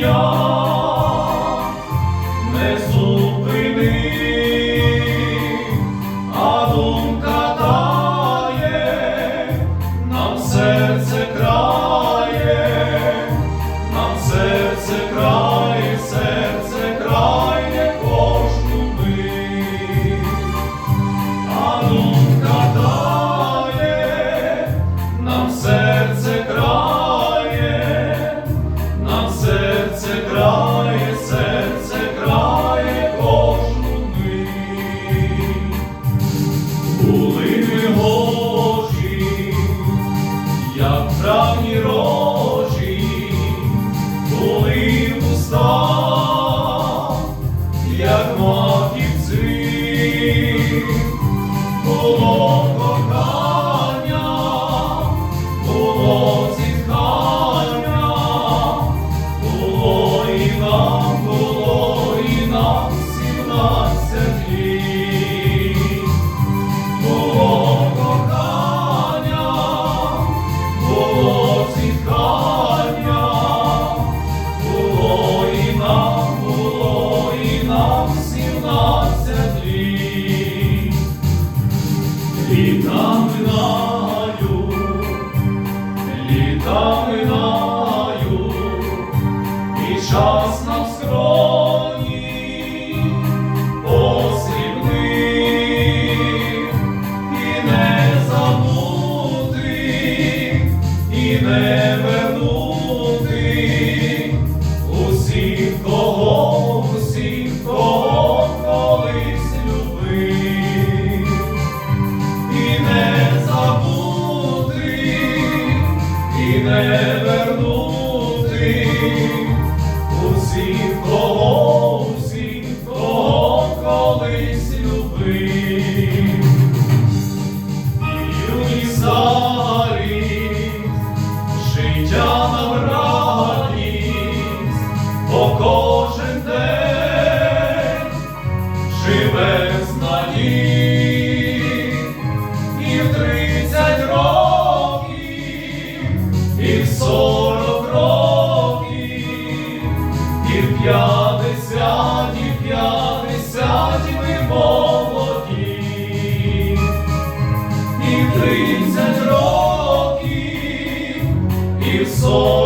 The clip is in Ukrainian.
Señor. було кохання. Літа минаю, літа і час нам скроні посрібних, і не забути, і не. не вернути усіх. Ні п'ятдесяті, п'ятдесяті ми молоді, і тридцять років, і в сорок.